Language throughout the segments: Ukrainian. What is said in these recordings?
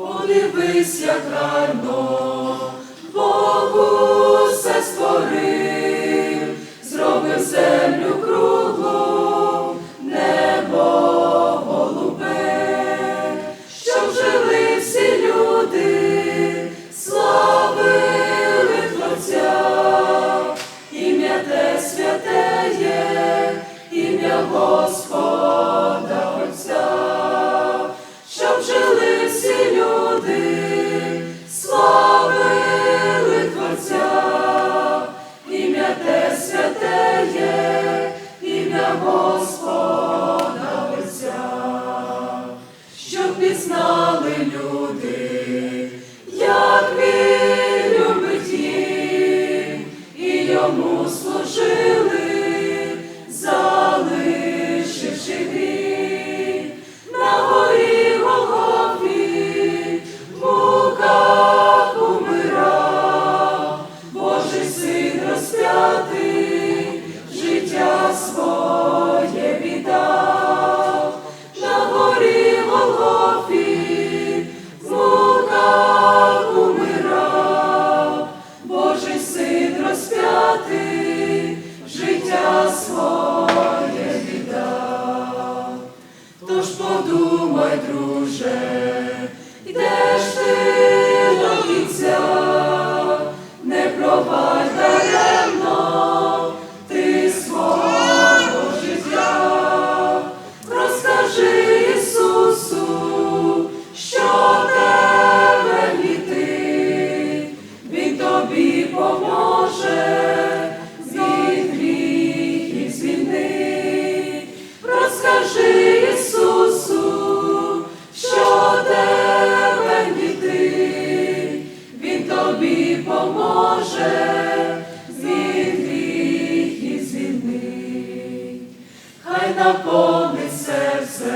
Подивись, як гарно Богу все створив, зробив землю круглу, небо голубе, щоб жили всі люди, славили Творця, ім'я те святе є, ім'я Господа пізнали люди, як він любить їх, і йому друже, хай наповнить серце,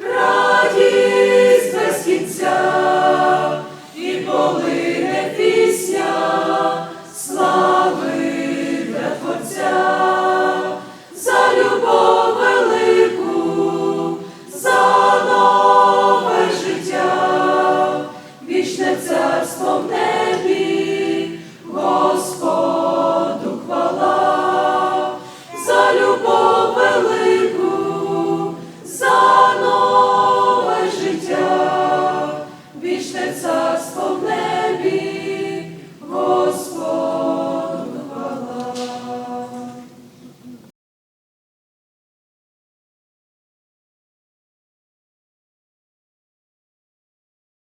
радість без кінця і полине пісня, слави для Творця, за любов велику, за нове життя, вічне царство.